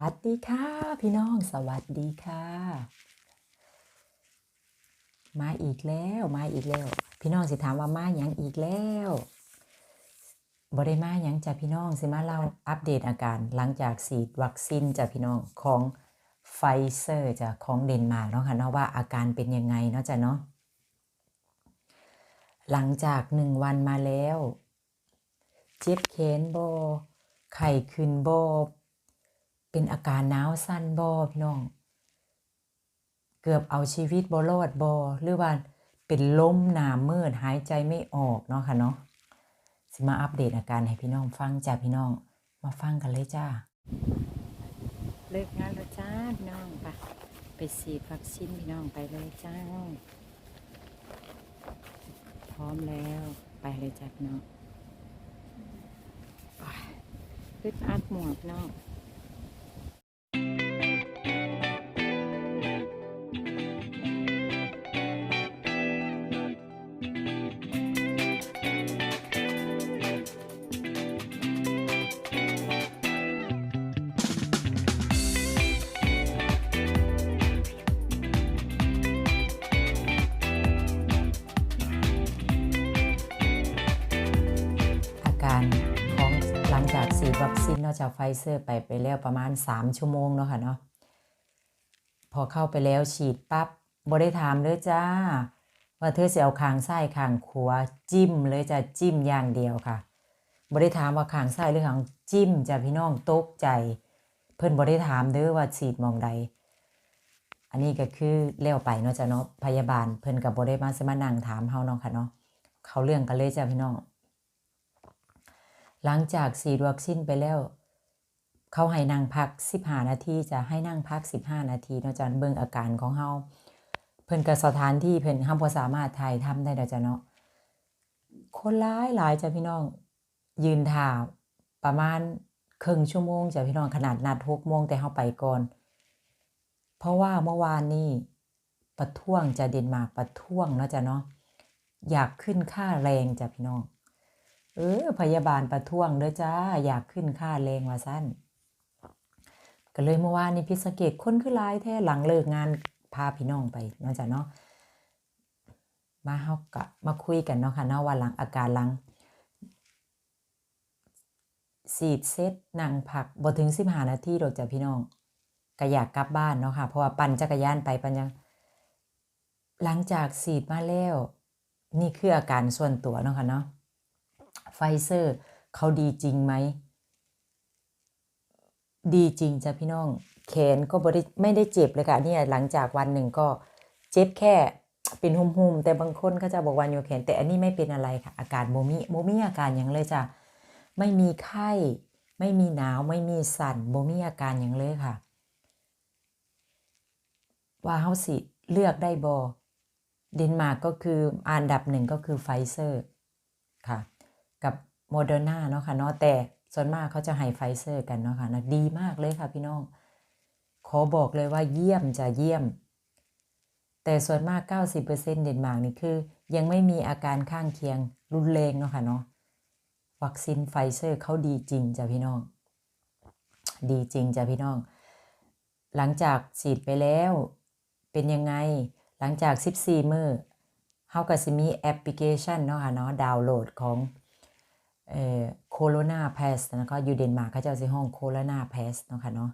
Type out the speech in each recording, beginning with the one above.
สวัสดีค่ะ พี่น้องสวัสดีค่ะ มาอีกแล้วมาอีกแล้ว พี่น้องสิถามว่ามาหยังอีกแล้วบ่ได้มาหยังจ้ะพี่น้องสิมาเล่าอัปเดตอาการหลังจากฉีดวัคซีนจ้ะพี่น้องของไฟเซอร์จ้ะของเดนมาร์กเนาะค่ะเนาะว่าอาการเป็นยังไงเนาะจ้ะเนาะหลังจากหนึ่งวันมาแล้ว เจ็บแขนโบ่ไข้ขึ้นโบ่ เป็นอาการหนาวสั่นบ่พี่น้อง เกือบเอาชีวิตบ่รอดบ่หรือว่าเป็นล้มหนามืดหายใจไม่ออกเนาะค่ะเนาะสิมาอัปเดตอาการให้พี่น้องฟังจ้าพี่น้องมาฟังกันเลยจ้า เลิกงานแล้วจ้าพี่น้องไปไปฉีดวัคซีนพี่น้องไปเลยจ้า พร้อมแล้วไปเลยจ้าพี่น้องไปขึ้นอัดหมวกพี่น้อง วัคซีนนอกจากไฟเซอร์ไปไปแล้วประมาณ 3 ชั่วโมงเนาะค่ะเนาะพอเข้าไปแล้วฉีดปั๊บบ่ได้ถามเลยจ้า ว่าเธอสิเอาคางซ้คางขวาจิ้มเลยจะจิ้มอย่างเดียวค่ะบ่ได้ถามว่าคางซ้หรือคางจิ้มจะพี่น้องตกใจ เพิ่อนบ่ได้ถามเด้อว่าฉีดมองใด อันนี้ก็คือเลี้ยวไปเนาะจ้ะเนาะพยาบาลเพิ่อนก็บ่ได้มาสมานั่งถามเฮาเนาะค่ะเนาะเขาเรื่องกันเลยจ้ะพี่น้อง หลังจากฉีดวัคซีนไปแล้ว เขาให้นั่งพัก 15 นาทีจะให้นั่งพัก 15 นาทีเนาะจ้ะเบิ่งอาการของเฮาเพิ่นก็สถานที่เพิ่นเฮาบ่สามารถถ่ายทำได้เดอกจ้ะเนาะคนหลายหลายจ้ะพี่น้อง ยืนท่าประมาณครึ่งชั่วโมงจ้ะพี่น้องขนาดนัด6โมงแต่เฮาไปก่อน เพราะว่าเมื่อวานนี้ประท้วงจะเดนมาร์กประท้วงเนาะจ้ะเนาะอยากขึ้นค่าแรงจ้ะพี่น้อง เออ พยาบาลประท้วงเด้อจ้า อยากขึ้นค่าแรงว่าสั้นก็เลยเมื่อวานนี้พิสเกตคนคือลายแท้หลังเลิกงานพาพี่น้องไปนาะจ้ะเนาะมาเฮากะมาคุยกันเนาะค่ะเนาะว่าหลังอาการหลังสีดเซตนั่งพักบ่ถึง15นาทีดอกจ้ะพี่น้องก็อยากกลับบ้านเนาะค่ะ เพราะว่าปั่นจักรยานไปปันยังหลังจากฉีดมาแล้ว นี่คืออาการส่วนตัวเนาะค่ะเนาะ ไฟเซอร์เขาดีจริงไหม ดีจริงจ้ะพี่น้องแขนก็บ่ได้ไม่ได้เจ็บเลยค่ะเนี่ยหลังจากวันหนึ่งก็เจ็บแค่เป็นหุ่มๆแต่บางคนก็จะบอกวันอยู่แขนแต่อันนี้ไม่เป็นอะไรค่ะ อาการโมมิโมมิอาการอย่างเลยจ้ะไม่มีไข้ ไม่มีหนาวไม่มีสั่นโมมิอาการอย่างเลยค่ะ ว่าเฮาสิเลือกได้บอเดนมาร์กก็คืออันดับหนึ่งก็คือไฟเซอร์ค่ะ โมเดอร์นาเนาะค่ะเนาะแต่ส่วนมากเขาจะให้ไฟเซอร์กันเนาะค่ะนะดีมากเลยค่ะพี่น้อง ขอบอกเลยว่าเยี่ยมจะเยี่ยม แต่ส่วนมาก 90%เดนมาร์กนี่คือ ยังไม่มีอาการข้างเคียงรุนแรงเนาะค่ะเนาะวัคซีนไฟเซอร์เขาดีจริงจ้ะพี่น้อง ดีจริงจ้ะพี่น้อง หลังจากฉีดไปแล้วเป็นยังไงหลังจาก 14 มือเฮาก็สิมีแอปพลิเคชันเนาะค่ะเนาะดาวน์โหลดของ โคโรนาแพสนะคะอยู่เดนมาร์กเขาจะเอาสิห้องโคโรนาแพสเนาะค่ะเนาะ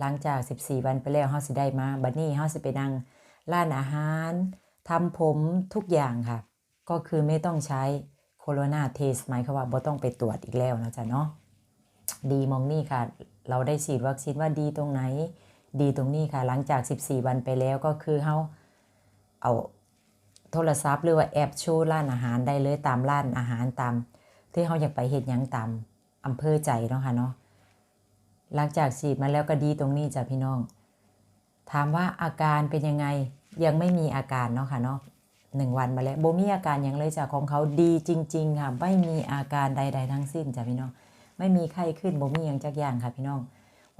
หลังจาก 14 วันไปแล้วเฮาสิได้มาบัดนี้เฮาสิไปนั่งร้านอาหารทำผมทุกอย่างค่ะ ก็คือไม่ต้องใช้โคโรนาเทสหมายความว่าบ่ต้องไปตรวจอีกแล้วนะจ๊ะเนาะดีมองนี่ค่ะ เราได้ฉีดวัคซีนว่าดีตรงไหน ดีตรงนี้ค่ะ หลังจาก 14 วันไปแล้วก็คือเฮาเอาโทรศัพท์หรือว่าแอปโชว์ร้านอาหารได้เลยตามร้านอาหารตาม ที่เขาอยากไปเฮ็ดยังตามอำเภอใจเนาะค่ะเนาะหลังจากฉีดมาแล้วก็ดีตรงนี้จ้ะพี่น้อง ถามว่าอาการเป็นยังไงยังไม่มีอาการเนาะค่ะเนาะหนึ่งวันมาแล้วโบมีอาการยังเลยจ้ะของเขาดีจริง ๆ ค่ะ ไม่มีอาการใด ๆ ทั้งสิ้นจ้ะพี่น้อง ไม่มีไข้ขึ้นโบมียังจักอย่างค่ะพี่น้อง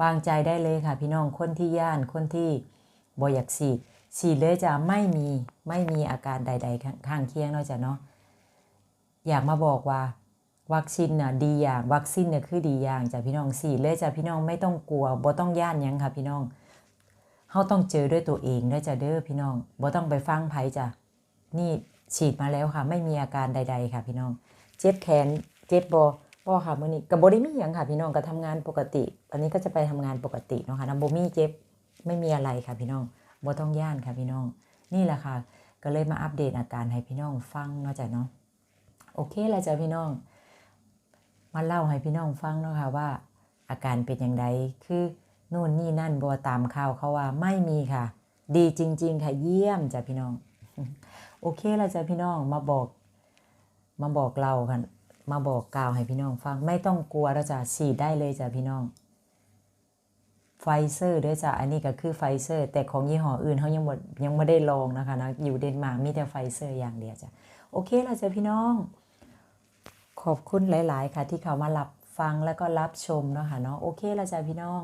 วางใจได้เลยค่ะพี่น้องคนที่ย่านคนที่บอยากฉีดฉีดเลยจ้ะไม่มีไม่มีอาการใด ๆ ข้างเคียงเนาะจ้ะเนาะอยากมาบอกว่า วัคซีนน่ะดีอย่างวัคซีนเนี่ยคือดีอย่างจ้ะพี่น้องสี่เลยจ้ะพี่น้องไม่ต้องกลัวบ่ต้องย่านยังค่ะพี่น้องเฮาต้องเจอด้วยตัวเองเด้จ้ะเด้อพี่น้องบ่ต้องไปฟังไผจ้ะนี่ฉีดมาแล้วค่ะ ไม่มีอาการใด ๆ ค่ะ พี่น้อง เจ็บแขนเจ็บบ่บ่ค่ะมื้อนี้ก็บ่ได้มีหยังค่ะ พี่น้องก็ทำงานปกติ อันนี้ก็จะไปทำงานปกติเนาะค่ะนะบ่มีเจ็บไม่มีอะไรค่ะพี่น้องบ่ต้องย่านค่ะพี่น้อง นี่แหละค่ะ ก็เลยมาอัปเดตอาการให้พี่น้องฟังเนาะจ้ะเนาะโอเคแล้วจ้ะพี่น้อง มาเล่าให้พี่น้องฟังเนาะค่ะว่า อาการเป็นอย่างไรคือนู่นนี่นั่นบัวตามข่าวเขาว่าไม่มีค่ะ ดีจริง ๆ ค่ะเยี่ยมจ้ะพี่น้อง โอเคแล้วจ้ะพี่น้องมาบอก มาบอกเรากัน มาบอกกล่าวให้พี่น้องฟังไม่ต้องกลัวแล้วจ้ะฉีดได้เลยจ้ะพี่น้องไฟเซอร์ด้วยจ้ะอันนี้ก็คือไฟเซอร์ แต่ของยี่ห้ออื่นเขายังบ่ยังไม่ได้ลองนะคะนะอยู่เดนมาร์กมีแต่ไฟเซอร์อย่างเดียวจ้ะโอเคแล้วจ้ะพี่น้อง ขอบคุณหลาย ๆ ค่ะ ที่เขามารับฟังแล้วก็รับชมเนาะค่ะเนาะโอเคแล้วจ้ะพี่น้อง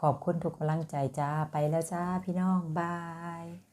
ขอบคุณทุกกำลังใจจ้าไปแล้วจ้าพี่น้องบาย